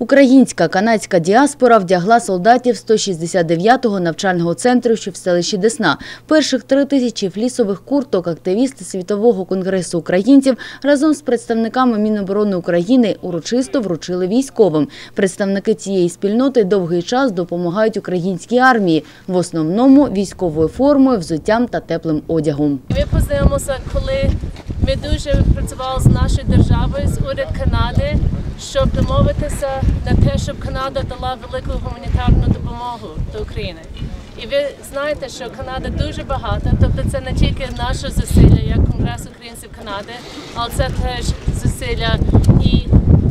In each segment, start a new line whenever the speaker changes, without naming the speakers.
Українська канадська діаспора вдягла солдатів 169-го навчального центру, що в селищі Десна. Перших три тисячі флісових курток активісти Світового конгресу українців разом з представниками Міноборони України урочисто вручили військовим. Представники цієї спільноти довгий час допомагають українській армії, в основному військовою формою, взуттям та теплим одягом.
Ми познайомилися, коли ми дуже працювали з нашою державою, з уряд Канади, щоб домовитися на те, щоб Канада дала велику гуманітарну допомогу до України. І ви знаєте, що Канада дуже багата, тобто це не тільки наше зусилля як Конгрес українців Канади, але це теж зусилля і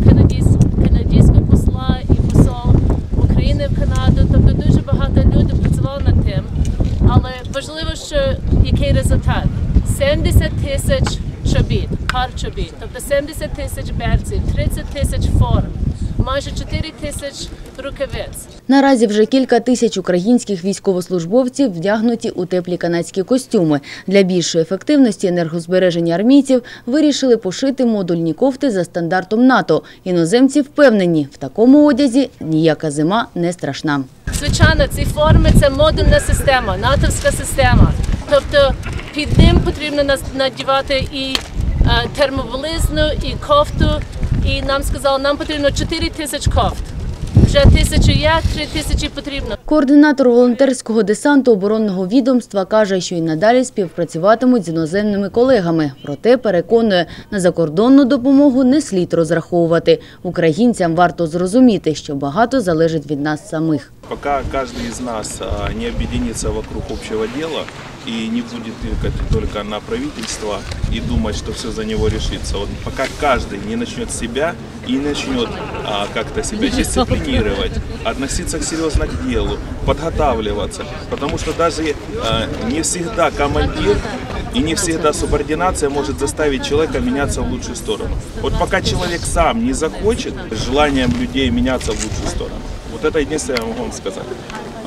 канадійсь- канадійського посла, і посол України в Канаду. Тобто дуже багато людей працювало над тим. Але важливо, що який результат? 70 тисяч чобіт, пар чобіт, тобто 70 тисяч берців, 30 тисяч форм, майже 4 тисяч рукавиць.
Наразі вже кілька тисяч українських військовослужбовців вдягнуті у теплі канадські костюми. Для більшої ефективності енергозбереження армійців вирішили пошити модульні кофти за стандартом НАТО. Іноземці впевнені, в такому одязі ніяка зима не страшна.
Звичайно, ці форми це модульна система, натовська система. Тобто під ним потрібно надівати і е, термоволизну, і кофту. І нам сказали, нам потрібно 4 тисяч кофт. Вже тисячу є, 3 тисячі потрібно.
Координатор волонтерського десанту оборонного відомства каже, що й надалі співпрацюватимуть з іноземними колегами. Проте переконує, на закордонну допомогу не слід розраховувати. Українцям варто зрозуміти, що багато залежить від нас самих.
Пока каждый из нас а, не объединится вокруг общего дела и не будет тыкать только на правительство и думать, что все за него решится. Вот пока каждый не начнет себя и не начнет а, как-то себя дисциплинировать, относиться серьезно к делу, подготавливаться. Потому что даже а, не всегда командир и не всегда субординация может заставить человека меняться в лучшую сторону. Вот пока человек сам не захочет, желанием людей меняться в лучшую сторону. Вот это единственное я могу вам сказать.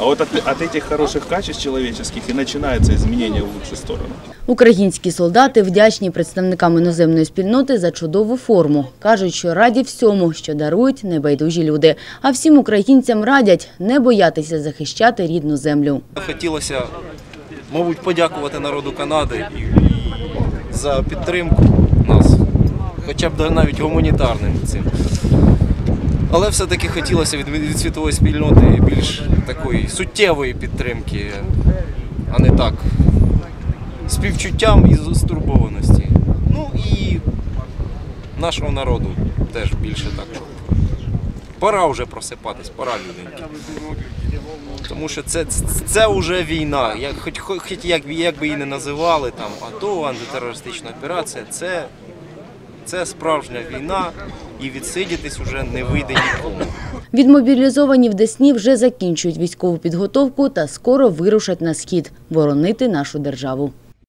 А от, от этих хороших качеств человеческих и начинается изменение в лучшую сторону.
Українські солдати вдячні представникам іноземної спільноти за чудову форму. Кажуть, що раді всьому, що дарують небайдужі люди. А всім українцям радять не боятися захищати рідну землю.
Хотілося, мабуть, подякувати народу Канади і, і за підтримку нас, хоча б навіть гуманітарним цим. Але все-таки хотілося від, від світової спільноти більш такої суттєвої підтримки, а не так співчуттям і стурбованості. Ну і нашого народу теж більше так. Пора вже просипатись, пора людинки. Тому що це, це, вже війна. Як, хоч, хоч як, як би її не називали, там АТО, антитерористична операція, це, це справжня війна і відсидітись вже не вийде нікому.
Відмобілізовані в Десні вже закінчують військову підготовку та скоро вирушать на схід боронити нашу державу.